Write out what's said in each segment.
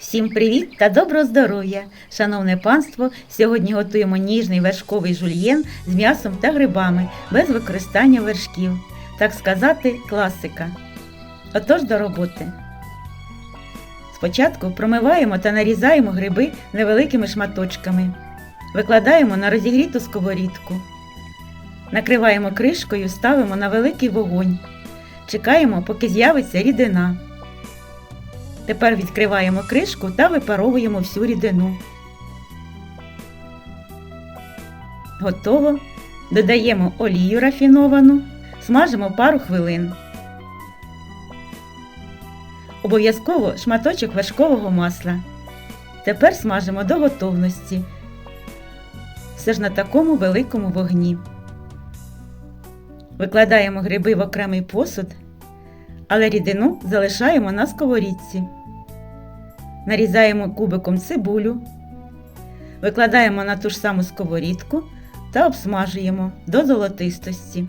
Всім привіт та доброго здоров'я! Шановне панство! Сьогодні готуємо ніжний вершковий жульєн з м'ясом та грибами без використання вершків. Так сказати, класика. Отож до роботи. Спочатку промиваємо та нарізаємо гриби невеликими шматочками. Викладаємо на розігріту сковорідку. Накриваємо кришкою, ставимо на великий вогонь. Чекаємо, поки з'явиться рідина. Тепер відкриваємо кришку та випаровуємо всю рідину. Готово. Додаємо олію рафіновану, смажимо пару хвилин. Обов'язково шматочок вершкового масла. Тепер смажимо до готовності. Все ж на такому великому вогні. Викладаємо гриби в окремий посуд, але рідину залишаємо на сковорідці. Нарізаємо кубиком цибулю, викладаємо на ту ж саму сковорідку та обсмажуємо до золотистості.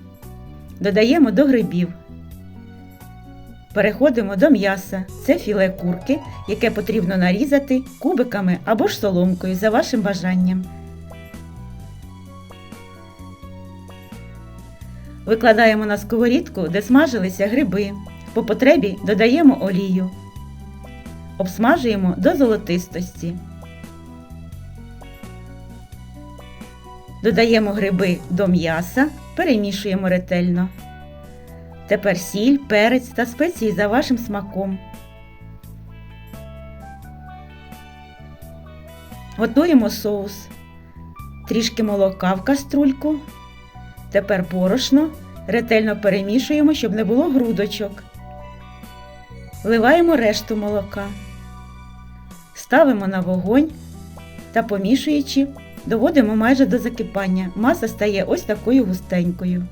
Додаємо до грибів. Переходимо до м'яса. Це філе курки, яке потрібно нарізати кубиками або ж соломкою за вашим бажанням. Викладаємо на сковорідку, де смажилися гриби. По потребі додаємо олію. Обсмажуємо до золотистості. Додаємо гриби до м'яса, перемішуємо ретельно. Тепер сіль, перець та спеції за вашим смаком. Готуємо соус. Трішки молока в каструльку. Тепер борошно. Ретельно перемішуємо, щоб не було грудочок. Вливаємо решту молока. Ставимо на вогонь та помішуючи, доводимо майже до закипання. Маса стає ось такою густенькою.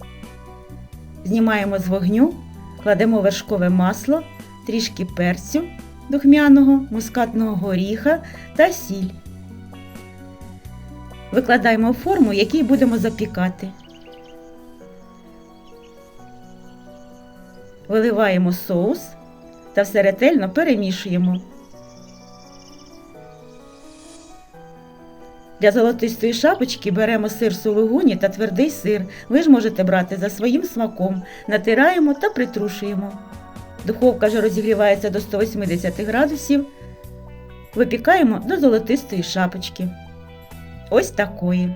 Знімаємо з вогню, кладемо вершкове масло, трішки перцю духмяного, мускатного горіха та сіль. Викладаємо в форму, який будемо запікати. Виливаємо соус та все ретельно перемішуємо. Для золотистої шапочки беремо сир сулугуні та твердий сир. Ви ж можете брати за своїм смаком. Натираємо та притрушуємо. Духовка вже розігрівається до 180 градусів. Випікаємо до золотистої шапочки. Ось такої.